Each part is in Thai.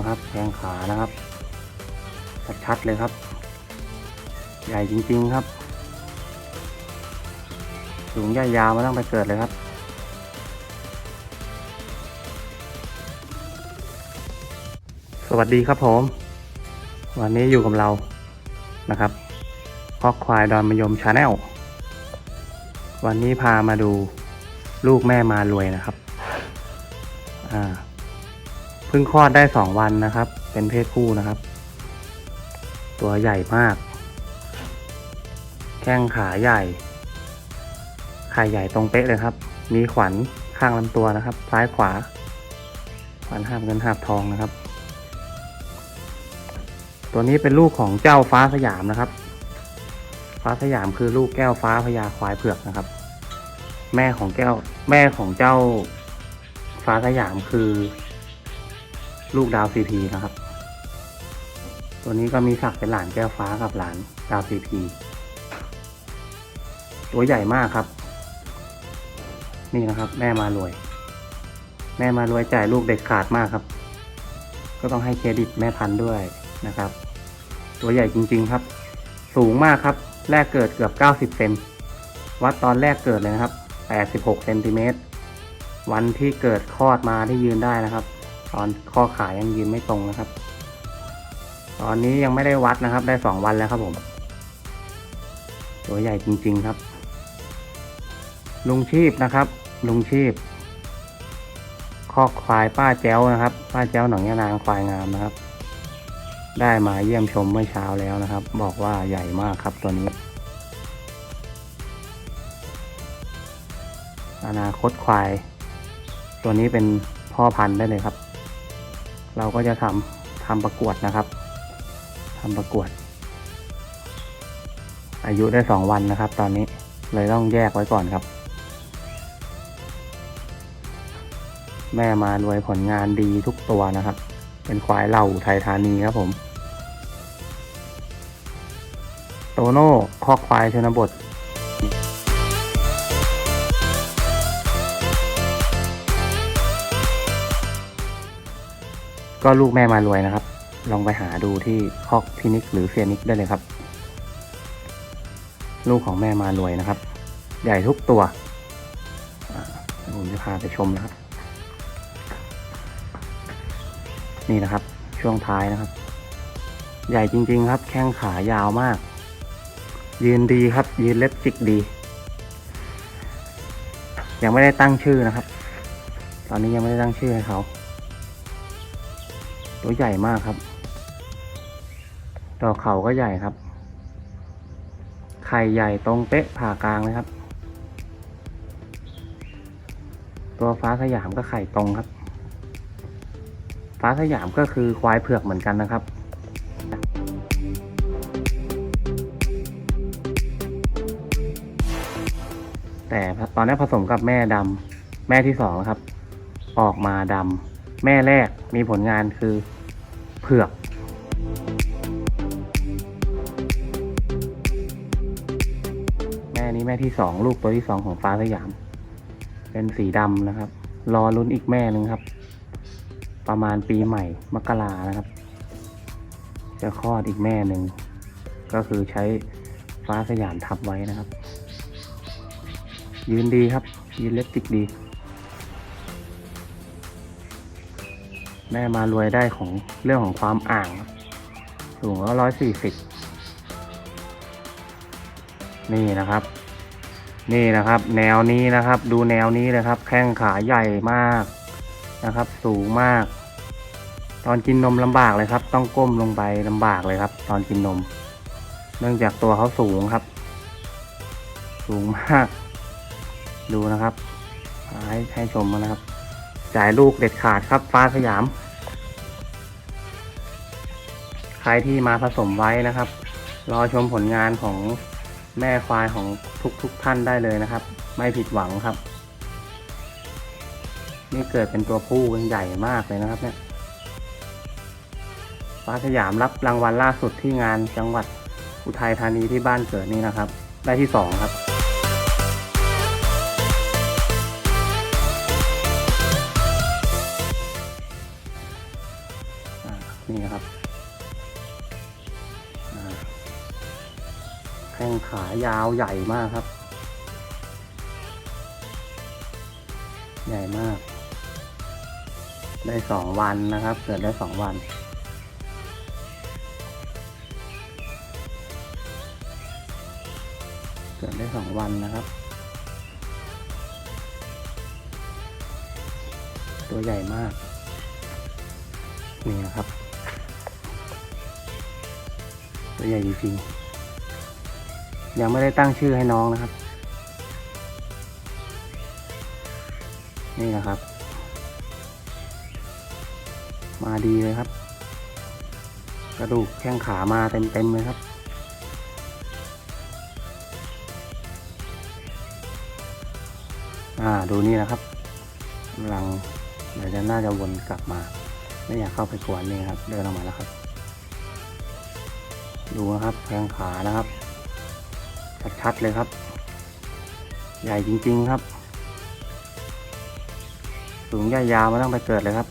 นะครับแข้งขานะครับชัดๆเลยครับ ใหญ่จริง ๆครับ สูงใหญ่ยาวมาตั้งไปเกิดเลยครับสวัสดีครับผม วันนี้อยู่กับเรานะครับคอกควายดอนมยมชาแนลวันนี้พามาดูลูกแม่มารวยนะครับ อ่า เพิ่งคลอดได้สองวันนะครับ เป็นเพศผู้นะครับ ตัวใหญ่มาก แข้งขาใหญ่ไข่ใหญ่ตรงเป๊ะเลยครับ มีขวัญข้างลำตัวนะครับ ซ้ายขวา ขวัญหาบเงินหาบทองนะครับ ตัวนี้เป็นลูกของเจ้าฟ้าสยามนะครับ ฟ้าสยามคือลูกแก้วฟ้าพญาควายเผือกนะครับ แม่ของแก้วแม่ของเจ้าฟ้าสยามคือ ลูกดาวซีพีนะครับ ตัวนี้ก็มีศักเป็นหลานแก้วฟ้ากับหลานดาวซีพีตัวใหญ่มากครับ นี่นะครับ แม่มารวย แม่มารวยจ่ายลูกเด็ดขาดมากครับ ก็ต้องให้เครดิตแม่พันธุ์ด้วยนะครับ ตัวใหญ่จริง ๆครับ สูงมากครับ แรกเกิดเกือบ 90เซนวัดตอนแรกเกิดเลยนะครับ86เซนติเมตรวันที่เกิดคลอดมาที่ยืนได้นะครับ ตอนข้อขายังยืนไม่ตรงนะครับ ตอนนี้ยังไม่ได้วัดนะครับ ได้2วันแล้วครับผม ตัวใหญ่จริง ๆครับ ลุงชีพนะครับ ลุงชีพคอกควายป้าแจ้วนะครับ ป้าแจ้วหนองยานางควายงามนะครับ ได้มาเยี่ยมชมเมื่อเช้าแล้วนะครับ บอกว่าใหญ่มากครับตัวนี้ อนาคตควาย ตัวนี้เป็นพ่อพันธุ์ได้เลยครับ เราก็จะทำทำประกวดนะครับทำประกวด อายุได้สองวันนะครับ ตอนนี้เลยต้องแยกไว้ก่อนครับ แม่มารวยผลงานดีทุกตัวนะครับ เป็นควายเหล่าไทยธานีครับผม โตโน่คอกควายชนบท ก็ลูกแม่มารวยนะครับ ลองไปหาดูที่คอกพินิกหรือเฟียนิกได้เลยครับ ลูกของแม่มารวยนะครับ ใหญ่ทุกตัวอ่าเดี๋ยวผมจะพาไปชมนะครับ นี่นะครับ ช่วงท้ายนะครับ ใหญ่จริง ๆ ครับ แข้งขายาวมาก ยืนดีครับ ยืนเล็บจิกดี ยังไม่ได้ตั้งชื่อนะครับ ตอนนี้ยังไม่ได้ตั้งชื่อให้เขา ตัวใหญ่มากครับ ดอกเขาก็ใหญ่ครับ ไข่ใหญ่ตรงเป๊ะผ่ากลางเลยครับ ตัวฟ้าสยามก็ไข่ตรงครับ ฟ้าสยามก็คือควายเผือกเหมือนกันนะครับแต่ตอนนี้ผสมกับแม่ดำแม่ที่สองครับ ออกมาดำ แม่แรกมีผลงานคือเผือกแม่นี้แม่ที่สองลูกตัวที่สองของฟ้าสยาม เป็นสีดำนะครับ รอลุ้นอีกแม่หนึ่งครับ ประมาณปีใหม่มกรานะครับ จะคลอดอีกแม่หนึ่งก็คือใช้ฟ้าสยามทับไว้นะครับ ยืนดีครับ ยืนเล็บติกดี แม่มารวยได้ของเรื่องของความอ่างสูงก็ร้อยสี่สิบนี่นะครับ นี่นะครับ แนวนี้นะครับ ดูแนวนี้เลยครับ แข้งขาใหญ่มากนะครับ สูงมาก ตอนกินนมลำบากเลยครับ ต้องก้มลงไปลำบากเลยครับ ตอนกินนม เนื่องจากตัวเขาสูงครับ สูงมาก ดูนะครับให้ให้ชมนะครับ จ่ายลูกเด็ดขาดครับฟ้าสยาม ใครที่มาผสมไว้นะครับ รอชมผลงานของแม่ควายของทุกๆท่านได้เลยนะครับ ไม่ผิดหวังครับ นี่เกิดเป็นตัวผู้เป็นใหญ่มากเลยนะครับเนี่ยฟ้าสยามรับรางวัลล่าสุดที่งานจังหวัดอุทัยธานีที่บ้านเกิดนี่นะครับ ได้ที่สองครับ ข้งขายาวใหญ่มากครับ ใหญ่มาก ได้สองวันนะครับ เกิดได้สองวันเกิดได้สองวันนะครับ ตัวใหญ่มาก นี่นะครับ ตัวใหญ่จริงๆ ยังไม่ได้ตั้งชื่อให้น้องนะครับ นี่นะครับ มาดีเลยครับ กระดูกแข้งขามาเต็มๆเลยครับอ่าดูนี่นะครับกำลังเดี๋ยวจะน่าจะวนกลับมา ไม่อยากเข้าไปกวนนี่ครับ เดินออกมาแล้วครับ ดูนะครับแข้งขานะครับ ชัดๆเลยครับ ใหญ่จริง ๆ ครับ สูงใหญ่ยาวมาตั้งแต่เกิดเลยครับ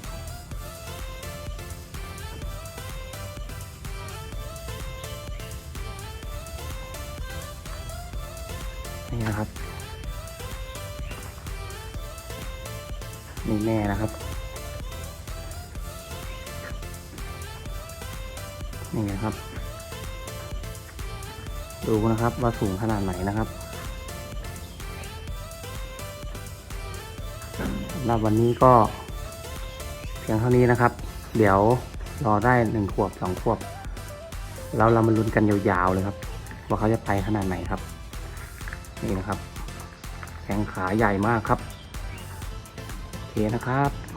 นี่นะครับ นี่แม่นะครับ นี่นะครับ ดูนะครับว่าสูงขนาดไหนนะครับสำหรับวันนี้ก็เพียงเท่านี้นะครับ เดี๋ยวรอได้หนึ่งขวบสองขวบแล้วเรามาลุ้นกันยาวๆเลยครับ ว่าเขาจะไปขนาดไหนครับ นี่นะครับแข้งขาใหญ่มากครับโอเคนะครับ